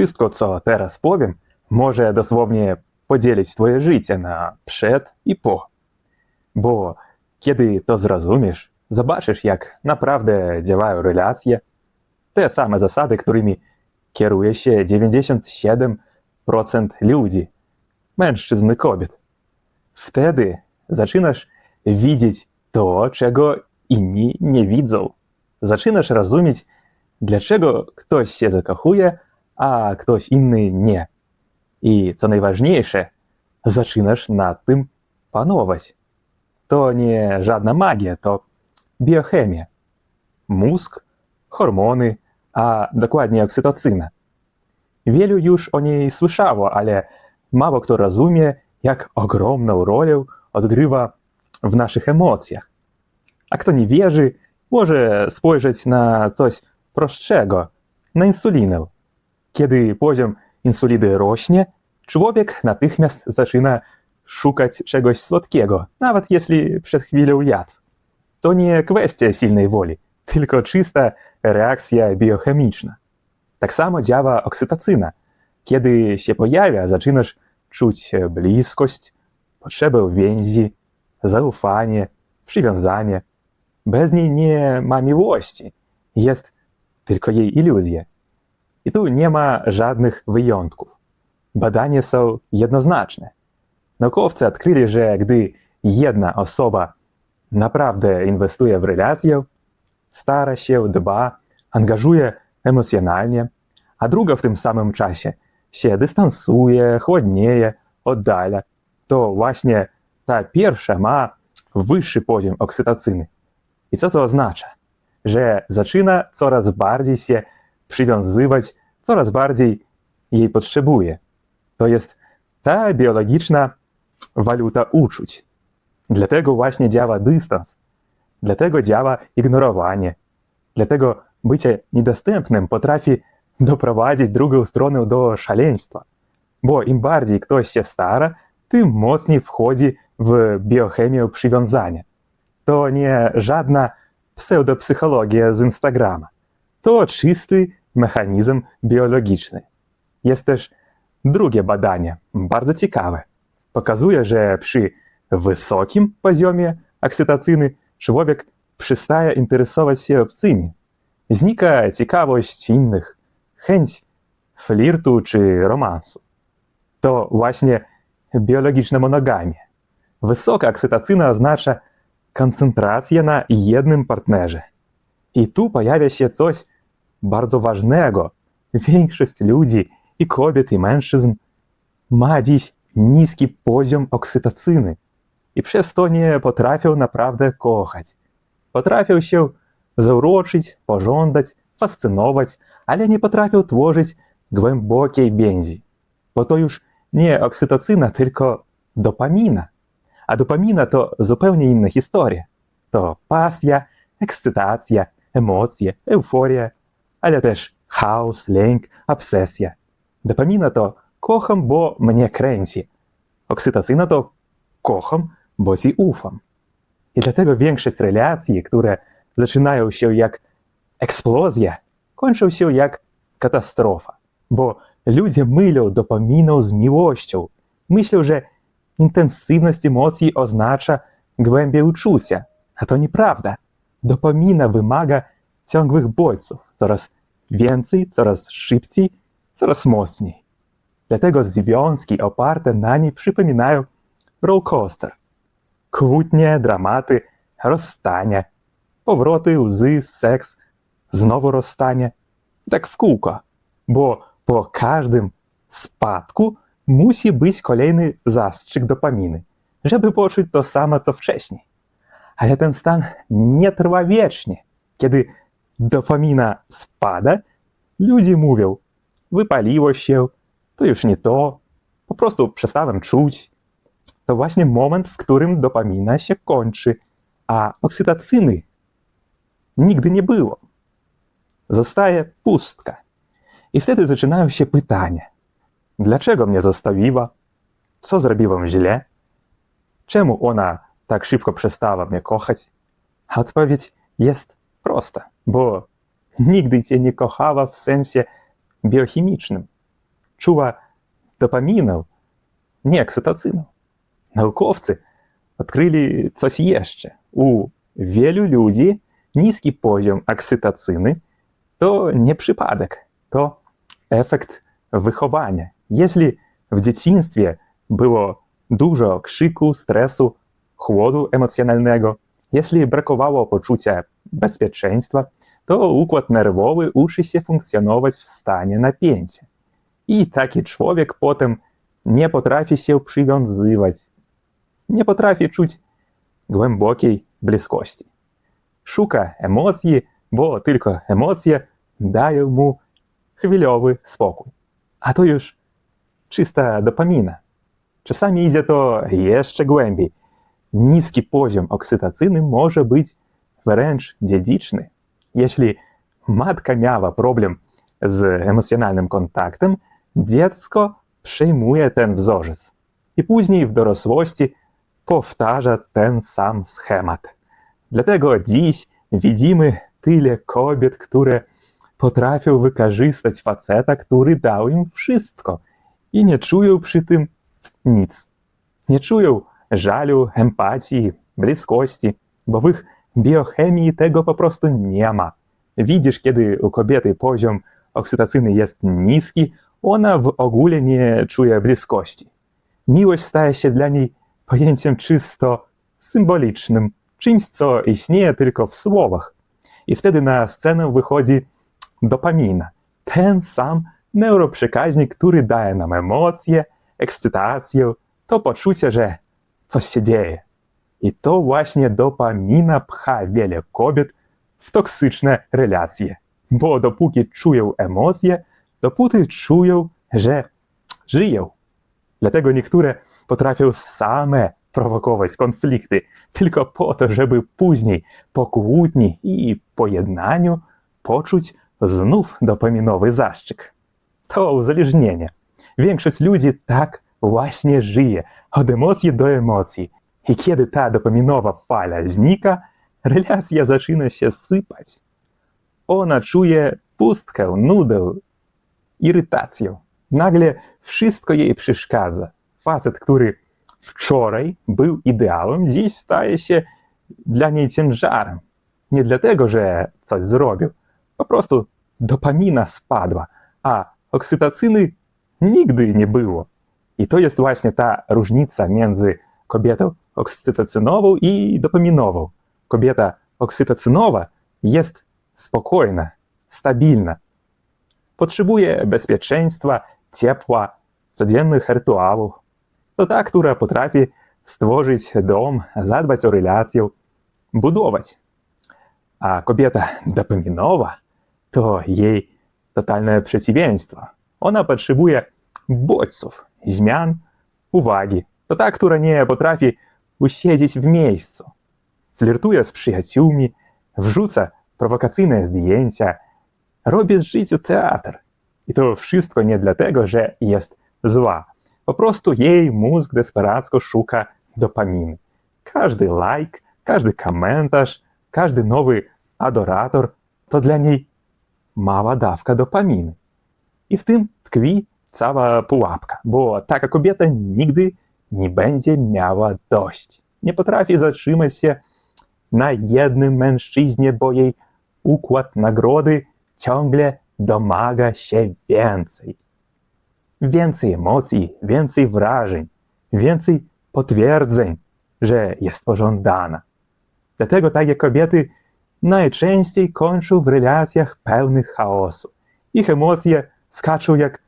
Wszystko, co teraz powiem, może dosłownie podzielić twoje życie na przed i po. Bo kiedy to zrozumiesz, zobaczysz, jak naprawdę działają relacje, te same zasady, którymi kieruje się 97% ludzi, mężczyzn i kobiet. Wtedy zaczynasz widzieć to, czego inni nie widzą. Zaczynasz rozumieć, dlaczego ktoś się zakochuje, a ktoś inny nie. I co najważniejsze, zaczynasz nad tym panować. To nie żadna magia, to biochemia. Mózg, hormony, a dokładnie oksytocyna. Wielu już o niej słyszało, ale mało kto rozumie, jak ogromną rolę odgrywa w naszych emocjach. A kto nie wierzy, może spojrzeć na coś prostszego, na insulinę. Kiedy poziom insuliny rośnie, człowiek natychmiast zaczyna szukać czegoś słodkiego, nawet jeśli przed chwilą jadł. To nie kwestia silnej woli, tylko czysta reakcja biochemiczna. Tak samo działa oksytocyna. Kiedy się pojawia, zaczynasz czuć bliskość, potrzebę więzi, zaufanie, przywiązanie. Bez niej nie ma miłości, jest tylko jej iluzja. I tu nie ma żadnych wyjątków. Badania są jednoznaczne. Naukowcy odkryli, że gdy jedna osoba naprawdę inwestuje w relację, stara się, dba, angażuje emocjonalnie, a druga w tym samym czasie się dystansuje, chłodnieje, oddala, to właśnie ta pierwsza ma wyższy poziom oksytocyny. I co to oznacza? Że zaczyna coraz bardziej się przywiązywać, coraz bardziej jej potrzebuje. To jest ta biologiczna waluta uczuć. Dlatego właśnie działa dystans, dlatego działa ignorowanie, dlatego bycie niedostępnym potrafi doprowadzić drugą stronę do szaleństwa. Bo im bardziej ktoś się stara, tym mocniej wchodzi w biochemię przywiązania. To nie żadna pseudopsychologia z Instagrama. To czysty mechanizm biologiczny. Jest też drugie badanie, bardzo ciekawe. Pokazuje, że przy wysokim poziomie oksytocyny człowiek przestaje interesować się obcymi. Znika ciekawość innych, chęć flirtu czy romansu. To właśnie biologiczna monogamia. Wysoka oksytocyna oznacza koncentrację na jednym partnerze. I tu pojawia się coś bardzo ważnego. Większość ludzi, i kobiet, i mężczyzn, ma dziś niski poziom oksytocyny. I przez to nie potrafią naprawdę kochać. Potrafią się zauroczyć, pożądać, fascynować, ale nie potrafią tworzyć głębokiej więzi. Bo to już nie oksytocyna, tylko dopamina. A dopamina to zupełnie inna historia. To pasja, ekscytacja, emocje, euforia, ale też chaos, lęk, obsesja. Dopamina to kocham, bo mnie kręci. Oksytocyna to kocham, bo ci ufam. I dlatego większość relacji, które zaczynają się jak eksplozja, kończą się jak katastrofa. Bo ludzie mylą dopaminę z miłością. Myślą, że intensywność emocji oznacza głębię uczucia. A to nieprawda. Dopamina wymaga ciągłych bodźców. Coraz więcej, coraz szybciej, coraz mocniej. Dlatego związki oparte na niej przypominają rollcoaster. Kłótnie, dramaty, rozstania, powroty, łzy, seks, znowu rozstanie. Tak w kółko. Bo po każdym spadku musi być kolejny zastrzyk dopaminy, żeby poczuć to samo, co wcześniej. Ale ten stan nie trwa wiecznie. Kiedy dopamina spada, ludzie mówią, wypaliło się, to już nie to, po prostu przestałem czuć. To właśnie moment, w którym dopamina się kończy, a oksytocyny nigdy nie było. Zostaje pustka. I wtedy zaczynają się pytania. Dlaczego mnie zostawiła? Co zrobiłam źle? Czemu ona tak szybko przestała mnie kochać? A odpowiedź jest prosta, bo nigdy cię nie kochała w sensie biochemicznym. Czuła dopaminę, nie ekscytacynę. Naukowcy odkryli coś jeszcze. U wielu ludzi niski poziom ekscytacyny to nie przypadek, to efekt wychowania. Jeśli w dzieciństwie było dużo krzyku, stresu, chłodu emocjonalnego, jeśli brakowało poczucia bezpieczeństwa, to układ nerwowy uczy się funkcjonować w stanie napięcia. I taki człowiek potem nie potrafi się przywiązywać, nie potrafi czuć głębokiej bliskości. Szuka emocji, bo tylko emocje dają mu chwilowy spokój. A to już czysta dopamina. Czasami idzie to jeszcze głębiej. Niski poziom oksytacyny może być wręcz dziedziczny. Jeśli matka miała problem z emocjonalnym kontaktem, dziecko przejmuje ten wzorzec i później w dorosłości powtarza ten sam schemat. Dlatego dziś widzimy tyle kobiet, które potrafią wykorzystać faceta, który dał im wszystko i nie czują przy tym nic. Nie czują żalu, empatii, bliskości, bo w ich biochemii tego po prostu nie ma. Widzisz, kiedy u kobiety poziom oksytacyny jest niski, ona w ogóle nie czuje bliskości. Miłość staje się dla niej pojęciem czysto symbolicznym, czymś, co istnieje tylko w słowach. I wtedy na scenę wychodzi dopamina, ten sam neuroprzekaźnik, który daje nam emocje, ekscytację, to poczucie, że coś się dzieje. I to właśnie dopamina pcha wiele kobiet w toksyczne relacje. Bo dopóki czują emocje, dopóty czują, że żyją. Dlatego niektóre potrafią same prowokować konflikty tylko po to, żeby później po kłótni i pojednaniu poczuć znów dopaminowy zastrzyk. To uzależnienie. Większość ludzi tak właśnie żyje, od emocji do emocji. I kiedy ta dopaminowa fala znika, relacja zaczyna się sypać. Ona czuje pustkę, nudę, irytację. Nagle wszystko jej przeszkadza. Facet, który wczoraj był ideałem, dziś staje się dla niej ciężarem. Nie dlatego, że coś zrobił, po prostu dopamina spadła, a oksytacyny nigdy nie było. I to jest właśnie ta różnica między kobietą oksytacynową i dopaminową. Kobieta oksytacynowa jest spokojna, stabilna. Potrzebuje bezpieczeństwa, ciepła, codziennych rytuałów. To ta, która potrafi stworzyć dom, zadbać o relację, budować. A kobieta dopaminowa to jej totalne przeciwieństwo. Ona potrzebuje bodźców, zmian, uwagi. To ta, która nie potrafi usiedzieć w miejscu. Flirtuje z przyjaciółmi, wrzuca prowokacyjne zdjęcia, robi z życia teatr. I to wszystko nie dlatego, że jest zła. Po prostu jej mózg desperacko szuka dopaminy. Każdy like, każdy komentarz, każdy nowy adorator to dla niej mała dawka dopaminy. I w tym tkwi cała pułapka, bo taka kobieta nigdy nie będzie miała dość. Nie potrafi zatrzymać się na jednym mężczyźnie, bo jej układ nagrody ciągle domaga się więcej. Więcej emocji, więcej wrażeń, więcej potwierdzeń, że jest pożądana. Dlatego takie kobiety najczęściej kończą w relacjach pełnych chaosu. Ich emocje skaczą jak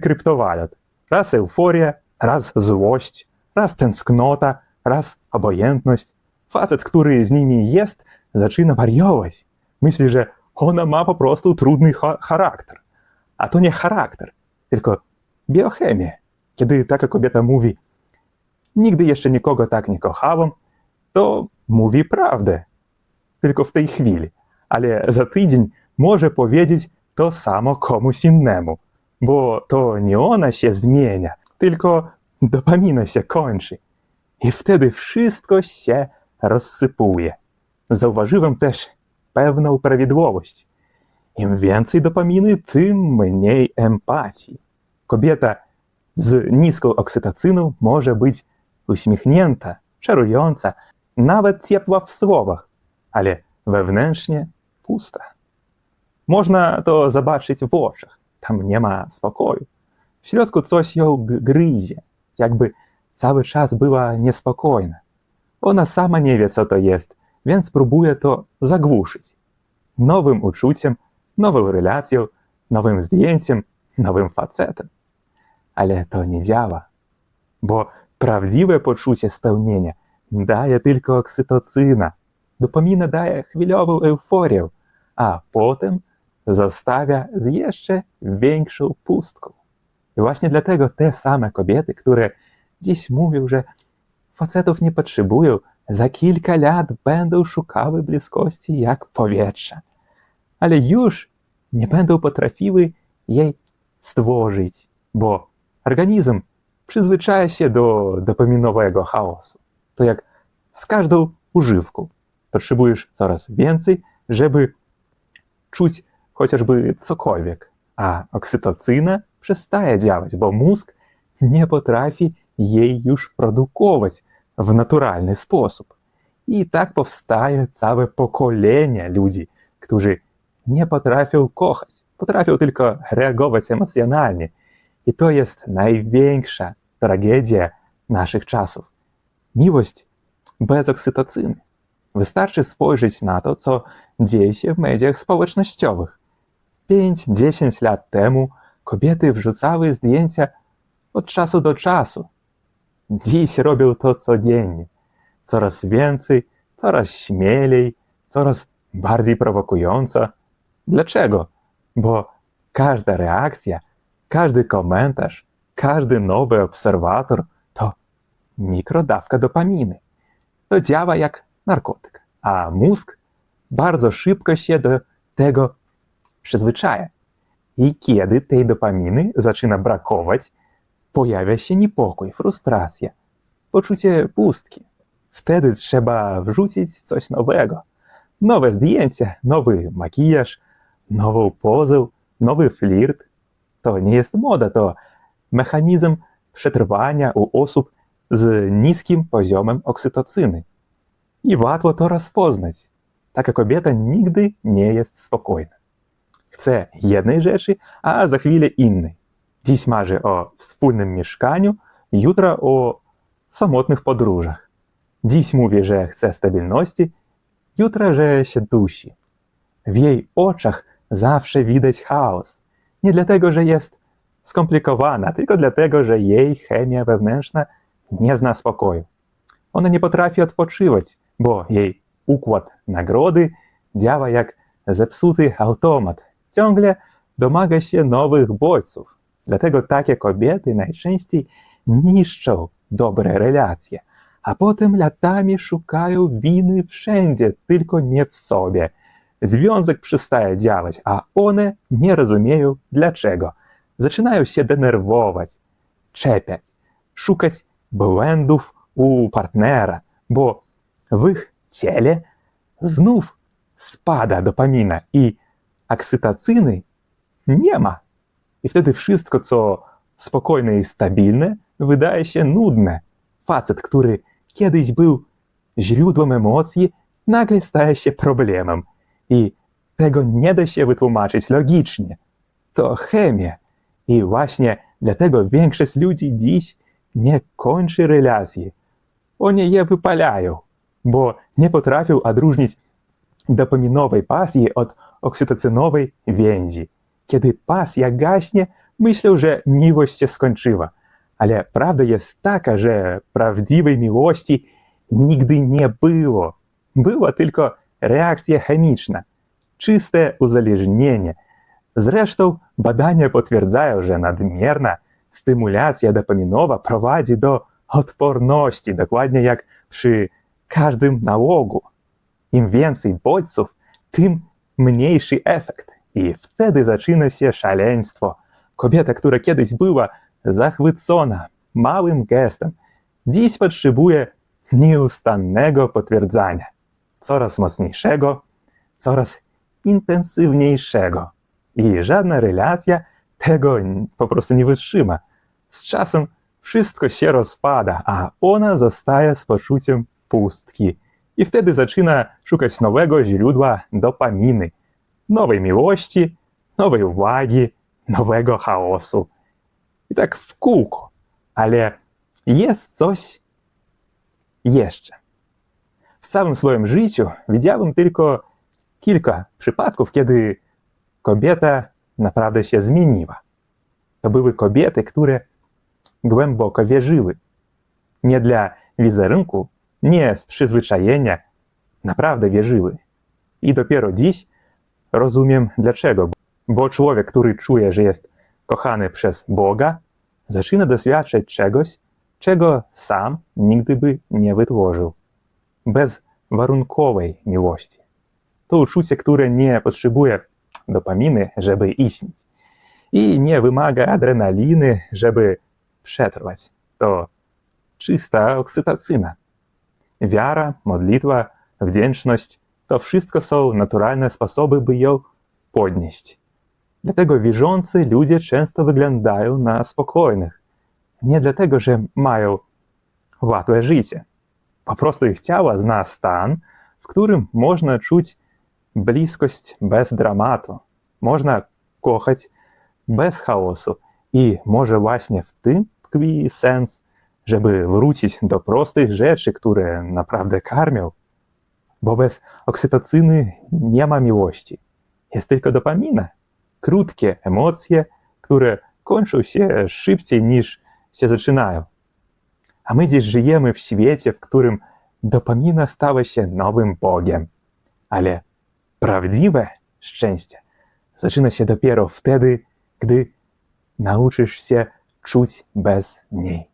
kryptowalut. Raz euforia, raz złość, raz tęsknota, raz obojętność. Facet, który z nimi jest, zaczyna wariować. Myśli, że ona ma po prostu trudny charakter. A to nie charakter, tylko biochemię. Kiedy taka kobieta mówi, nigdy jeszcze nikogo tak nie kochałam, to mówi prawdę. Tylko w tej chwili. Ale za tydzień może powiedzieć to samo komuś innemu, bo to nie ona się zmienia, tylko dopamina się kończy. I wtedy wszystko się rozsypuje. Zauważyłem też pewną prawidłowość. Im więcej dopaminy, tym mniej empatii. kobieta z niską oksytocyną może być uśmiechnięta, czarująca, nawet ciepła w słowach, ale wewnętrznie pusta. Można to zobaczyć w oczach. Tam nie ma spokoju. W środku coś ją gryzie, jakby cały czas była niespokojna. Ona sama nie wie, co to jest, więc próbuje to zagłuszyć. Nowym uczuciem, nową relacją, nowym zdjęciem, nowym facetem. Ale to nie działa, bo prawdziwe poczucie spełnienia daje tylko oksytocyna. Dopamina daje chwilową euforię, a potem zostawia z jeszcze większą pustką. I właśnie dlatego te same kobiety, które dziś mówią, że facetów nie potrzebują, za kilka lat będą szukały bliskości jak powietrza, ale już nie będą potrafiły jej stworzyć, bo organizm przyzwyczaja się do dopaminowego chaosu. To jak z każdą używką. Potrzebujesz coraz więcej, żeby czuć chociażby cokolwiek, a oksytocyna przestaje działać, bo mózg nie potrafi jej już produkować w naturalny sposób. I tak powstaje całe pokolenie ludzi, którzy nie potrafią kochać, potrafią tylko reagować emocjonalnie. I to jest największa tragedia naszych czasów. Miłość bez oksytocyny. Wystarczy spojrzeć na to, co dzieje się w mediach społecznościowych. 5-10 lat temu kobiety wrzucały zdjęcia od czasu do czasu. Dziś robią to codziennie. Coraz więcej, coraz śmielej, coraz bardziej prowokująco. Dlaczego? Bo każda reakcja, każdy komentarz, każdy nowy obserwator to mikrodawka dopaminy. To działa jak narkotyk, a mózg bardzo szybko się do tego przyzwyczaja. I kiedy tej dopaminy zaczyna brakować, pojawia się niepokój, frustracja, poczucie pustki. Wtedy trzeba wrzucić coś nowego. Nowe zdjęcie, nowy makijaż, nową pozę, nowy flirt. To nie jest moda, to mechanizm przetrwania u osób z niskim poziomem oksytocyny. I łatwo to rozpoznać. Taka kobieta nigdy nie jest spokojna. Chce jednej rzeczy, a za chwilę innej. Dziś marzy o wspólnym mieszkaniu, jutro o samotnych podróżach. Dziś mówi, że chce stabilności, jutro, że się dusi. W jej oczach zawsze widać chaos. Nie dlatego, że jest skomplikowana, tylko dlatego, że jej chemia wewnętrzna nie zna spokoju. Ona nie potrafi odpoczywać, bo jej układ nagrody działa jak zepsuty automat. Ciągle domaga się nowych bodźców. Dlatego takie kobiety najczęściej niszczą dobre relacje, a potem latami szukają winy wszędzie, tylko nie w sobie. Związek przestaje działać, a one nie rozumieją dlaczego. Zaczynają się denerwować, czepiać, szukać błędów u partnera, bo w ich ciele znów spada dopamina i oksytocyny nie ma. I wtedy wszystko, co spokojne i stabilne, wydaje się nudne. Facet, który kiedyś był źródłem emocji, nagle staje się problemem. I tego nie da się wytłumaczyć logicznie. To chemia. I właśnie dlatego większość ludzi dziś nie kończy relacji. Oni je wypalają, bo nie potrafią odróżnić dopaminowej pasji od oksytocynowej więzi. Kiedy pasja gaśnie, myślą, że miłość się skończyła. Ale prawda jest taka, że prawdziwej miłości nigdy nie było. Była tylko reakcja chemiczna, czyste uzależnienie. Zresztą badania potwierdzają, że nadmierna stymulacja dopaminowa prowadzi do odporności, dokładnie jak przy każdym nałogu. Im więcej bodźców, tym mniejszy efekt. I wtedy zaczyna się szaleństwo. Kobieta, która kiedyś była zachwycona małym gestem, dziś potrzebuje nieustannego potwierdzania, coraz mocniejszego, coraz intensywniejszego. I żadna relacja tego po prostu nie wytrzyma. Z czasem wszystko się rozpada, a ona zostaje z poczuciem pustki. I wtedy zaczyna szukać nowego źródła dopaminy, nowej miłości, nowej uwagi, nowego chaosu. I tak w kółko. Ale jest coś jeszcze. W całym swoim życiu widziałem tylko kilka przypadków, kiedy kobieta naprawdę się zmieniła. To były kobiety, które głęboko wierzyły. Nie dla wizerunku, nie z przyzwyczajenia, naprawdę wierzyły. I dopiero dziś rozumiem dlaczego. Bo człowiek, który czuje, że jest kochany przez Boga, zaczyna doświadczać czegoś, czego sam nigdy by nie wytworzył. Bez warunkowej miłości. To uczucie, które nie potrzebuje dopaminy, żeby istnieć. I nie wymaga adrenaliny, żeby przetrwać. To czysta oksytacyna. Wiara, modlitwa, wdzięczność to wszystko są naturalne sposoby, by ją podnieść. Dlatego wierzący ludzie często wyglądają na spokojnych. Nie dlatego, że mają łatwe życie. Po prostu ich ciała zna stan, w którym można czuć bliskość bez dramatu. Można kochać bez chaosu. I może właśnie w tym tkwi sens, żeby wrócić do prostych rzeczy, które naprawdę karmią. Bo bez oksytocyny nie ma miłości. Jest tylko dopamina. Krótkie emocje, które kończą się szybciej niż się zaczynają. A my dziś żyjemy w świecie, w którym dopamina stała się nowym Bogiem. Ale prawdziwe szczęście zaczyna się dopiero wtedy, gdy nauczysz się czuć bez niej.